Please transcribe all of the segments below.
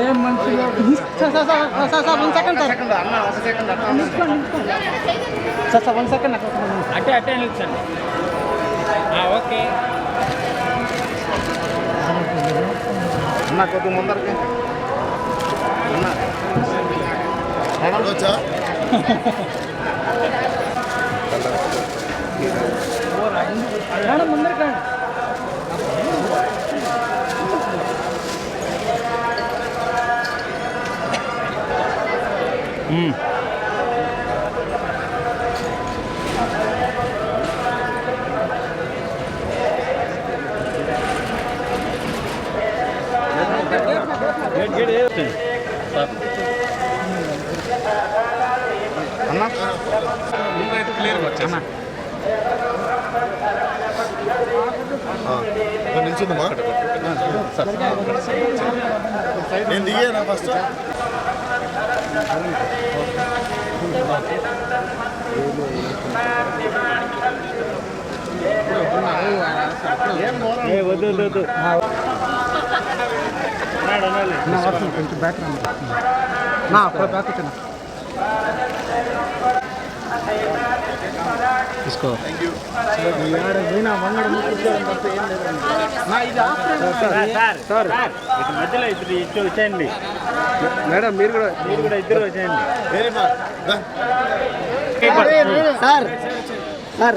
ఏం మంచిగా one second sir sir sir one second నాకు అటే అటే నిల్చండి. ఆ, ఓకే. అన్న కొద్దిగా ముందరకి. అన్న. వచ్చా మేడం ముందరికి రండి అన్న నిల్చుందమ్మా. నేను దిగానా ఫస్ట్ వద్దు వద్దు వద్దు. కొంచెం బ్యాక్ రండి బ్యాక్ తీసుకో సార్ సార్ మధ్యలో ఇద్దరు వచ్చేయండి మేడం మీరు కూడా మీరు కూడా ఇద్దరు వచ్చేయండి సార్ సార్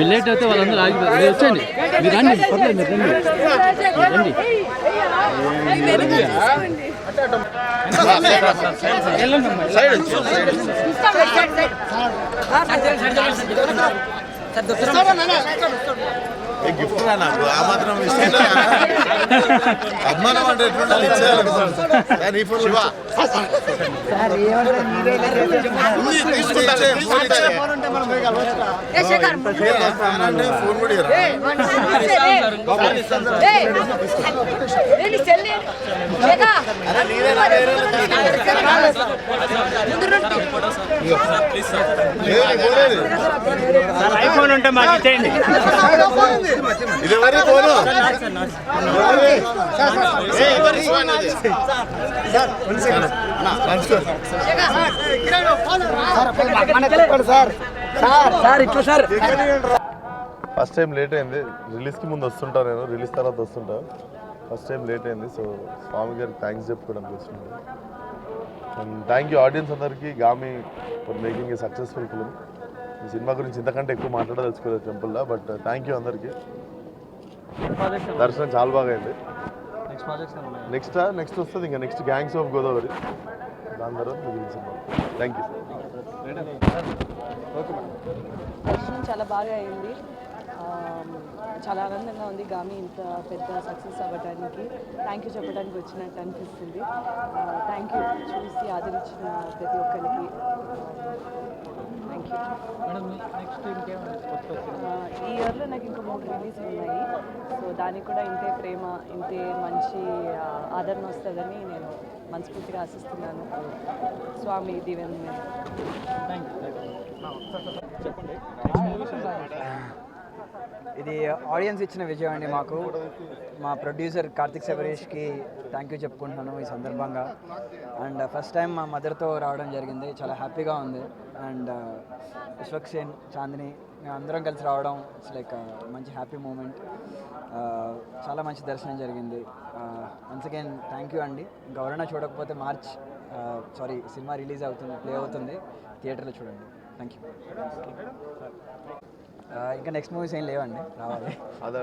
మీరు లేట్ అయితే వాళ్ళందరూ ఆగిపోతారు మీరు వచ్చేయండి మీరు రండి పర్లేదు మీరు రండి రండి గిఫ్ట్ రా నాకు ఆ మాత్రం అభిమానం అంటే ఇచ్చేయాలి ఫోన్ కూడా ఐఫోన్ ఉంటే మాకు ఇచ్చేయండి. ఇది ఎవరి ఫోను? ఇట్లా సార్ ఫస్ట్ టైం లేట్ అయింది. రిలీజ్కి ముందు వస్తుంటా నేను. రిలీజ్ తర్వాత వస్తుంటా. ఫస్ట్ టైం లేట్ అయింది సో స్వామి గారికి థ్యాంక్స్ చెప్పుకోవడానికి వస్తున్నాను అండ్ థ్యాంక్ యూ ఆడియన్స్ అందరికీ Gaami for making a successful film ఈ సినిమా గురించి ఇంతకంటే ఎక్కువ మాట్లాడదలుచుకోలేదు టెంపుల్లో బట్ థ్యాంక్ యూ అందరికీ. దర్శనం చాలా బాగా అయింది. నెక్స్ట్ నెక్స్ట్ వస్తుంది ఇంకా. నెక్స్ట్ గ్యాంగ్స్ ఆఫ్ గోదావరి దాని తర్వాత మిగిలిన సినిమా. థ్యాంక్ యూ దర్శనం చాలా బాగా అయింది. చాలా ఆనందంగా ఉంది. గామి ఇంత పెద్ద సక్సెస్ అవ్వడానికి థ్యాంక్ యూ చెప్పడానికి వచ్చినట్టు అనిపిస్తుంది. థ్యాంక్ యూ చూసి ఆదరించిన ప్రతి ఒక్కరికి. థ్యాంక్ యూ ఈ ఇయర్లో నాకు ఇంకా మూడు రిలీజ్ ఉన్నాయి. సో దానికి కూడా ఇంతే ప్రేమ ఇంతే మంచి ఆదరణ వస్తుందని నేను మనస్ఫూర్తిగా ఆశిస్తున్నాను. స్వామి దీవెన మీద. ఇది ఆడియన్స్ ఇచ్చిన విజయం అండి మాకు. మా ప్రొడ్యూసర్ కార్తిక్ శబరీష్కి థ్యాంక్ యూ చెప్పుకుంటున్నాను ఈ సందర్భంగా. అండ్ ఫస్ట్ టైం మా మదర్తో రావడం జరిగింది. చాలా హ్యాపీగా ఉంది. Uh, అండ్ విశ్వక్ సేన్ చాందిని మేము అందరం కలిసి రావడం ఇట్స్ లైక్ uh, మంచి హ్యాపీ మూమెంట్ uh, చాలా మంచి దర్శనం జరిగింది. వన్స్ అగైన్ థ్యాంక్ యూ అండి. గౌరణ చూడకపోతే మార్చ్ సారీ సినిమా రిలీజ్ అవుతుంది ప్లే అవుతుంది. థియేటర్లో చూడండి. థ్యాంక్ యూ ఇంకా నెక్స్ట్ మూవీస్ ఏం లేవండి రావాలి. అదే.